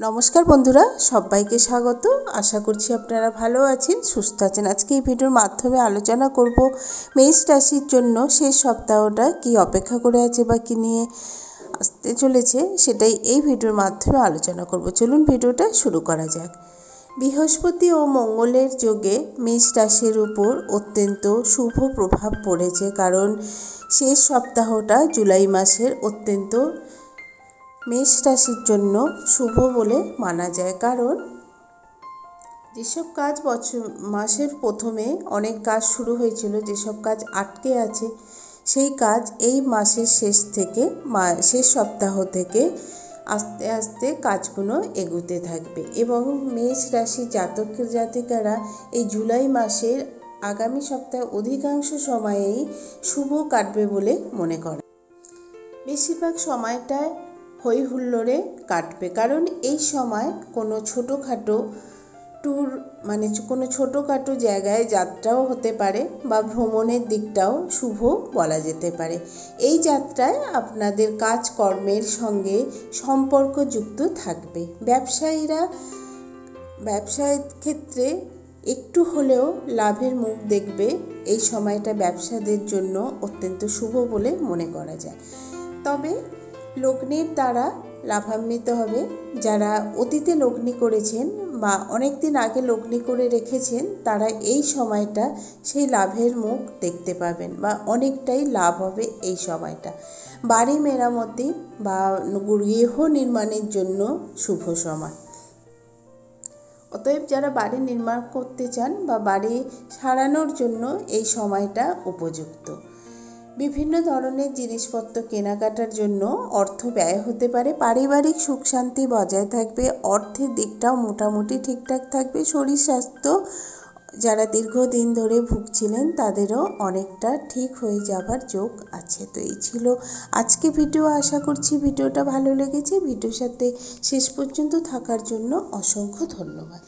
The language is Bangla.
নমস্কার বন্ধুরা, সবাইকে স্বাগত। আশা করছি আপনারা ভালো আছেন, সুস্থ আছেন। আজকে এই ভিডিওর মাধ্যমে আলোচনা করব মেষ রাশির জন্য শেষ সপ্তাহটা কি অপেক্ষা করে আছে বা কি নিয়ে আসতে চলেছে সেটাই এই ভিডিওর মাধ্যমে আলোচনা করব। চলুন ভিডিওটা শুরু করা যাক। বৃহস্পতি ও মঙ্গলের যোগে মেষ রাশির উপর অত্যন্ত শুভ প্রভাব পড়েছে কারণ শেষ সপ্তাহটা জুলাই মাসের অত্যন্ত মেষ রাশির জন্য শুভ বলে মানা যায়। কারণ যেসব কাজ বছর, মাসের প্রথমে অনেক কাজ শুরু হয়েছিল, যেসব কাজ আটকে আছে, সেই কাজ এই মাসের শেষ থেকে শেষ সপ্তাহ থেকে আস্তে আস্তে কাজগুলো এগুতে থাকবে। এবং মেষ রাশি জাতকের জাতিকারা এই জুলাই মাসের আগামী সপ্তাহে অধিকাংশ সময়েই শুভ কাটবে বলে মনে করে। বেশিরভাগ সময়টায় হই হুল্লোড়ে কাটবে। কারণ এই সময় কোনো ছোটোখাটো ট্যুর মানে কোনো ছোটোখাটো জায়গায় যাত্রাও হতে পারে বা ভ্রমণের দিকটাও শুভ বলা যেতে পারে। এই যাত্রায় আপনাদের কাজকর্মের সঙ্গে সম্পর্কযুক্ত থাকবে। ব্যবসায়ীরা, ব্যবসায়ের ক্ষেত্রে একটু হলেও লাভের মুখ দেখবে এই সময়টা ব্যবসাদের জন্য অত্যন্ত শুভ বলে মনে করা যায়। তবে লগ্নির দ্বারা লাভান্বিত হবে। যারা অতীতে লগ্নি করেছেন বা অনেক দিন আগে লগ্নি করে রেখেছেন, তারা এই সময়টা সেই লাভের মুখ দেখতে পাবেন বা অনেকটাই লাভ হবে এই সময়টা। বাড়ি মেরামতি বা গৃহ নির্মাণের জন্য শুভ সময়। অতএব যারা বাড়ি নির্মাণ করতে চান বা বাড়ি সারানোর জন্য এই সময়টা উপযুক্ত। বিভিন্ন ধরনের জিনিসপত্র কেনাকাটার জন্য অর্থ ব্যয় হতে পারে। পারিবারিক সুখ শান্তি বজায় থাকবে, অর্থের দিকটাও মোটামুটি ঠিকঠাক থাকবে। শরীর স্বাস্থ্য, যারা দীর্ঘদিন ধরে ভুগছিলেন, তাদেরও অনেকটা ঠিক হয়ে যাবার যোগ আছে। তো এই ছিল আজকে ভিডিও। আশা করছি ভিডিওটা ভালো লেগেছে। ভিডিওর সাথে শেষ পর্যন্ত থাকার জন্য অসংখ্য ধন্যবাদ।